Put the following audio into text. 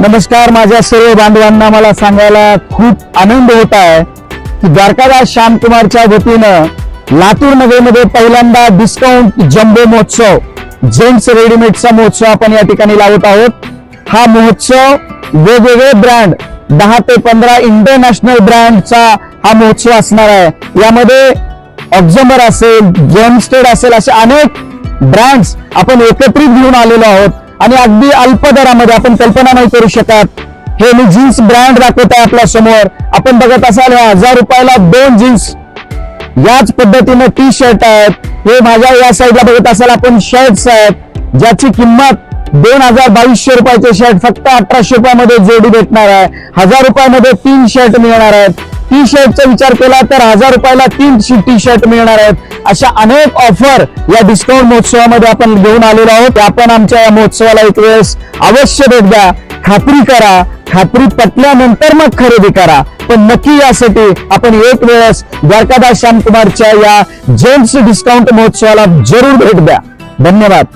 नमस्कार माझ्या सर्व बांधवांना मला सांगायला खूप आनंद होत आहे की द्वारकादास श्यामकुमारच्या वतीनं लातूर नगरीमध्ये पहिल्यांदा डिस्काउंट जम्बो महोत्सव जेंट्स रेडीमेडचा महोत्सव आपण या ठिकाणी लावत आहोत. हा महोत्सव वेगवेगळे ब्रँड दहा ते पंधरा इंटरनॅशनल ब्रँडचा हा महोत्सव असणार आहे. यामध्ये ऑक्झमर असेल जेमस्टेड असेल असे अनेक ब्रँड्स आपण एकत्रित घेऊन आलेलो आहोत. आणि अगदी अल्प दरामध्ये आपण कल्पना नाही करू शकत. हे मी जीन्स ब्रँड दाखवत आहे आपल्यासमोर. आपण बघत असाल ह्या हजार रुपयाला दोन जीन्स. याच पद्धतीने टी शर्ट आहेत. हे माझ्या या साईडला बघत असाल आपण शर्ट्स आहेत. ज्याची किंमत दोन हजार बावीसशे रुपयाचे शर्ट फक्त अठराशे रुपयामध्ये जोडी भेटणार आहे. हजार रुपयामध्ये तीन शर्ट मिळणार आहेत. टी शर्टचा विचार केला तर हजार रुपयाला तीन टी शर्ट मिळणार आहेत. अशा अनेक ऑफर या डिस्काउंट महोत्सवामध्ये आपण घेऊन आलेलो आहोत. आपण आमच्या या महोत्सवाला एक वेळेस अवश्य भेट द्या. खात्री करा. खात्री पटल्यानंतर मग खरेदी करा. पण नक्की यासाठी आपण एक वेळेस द्वारकादास श्यामकुमारच्या या जेंट्स डिस्काउंट महोत्सवाला जरूर भेट द्या. धन्यवाद.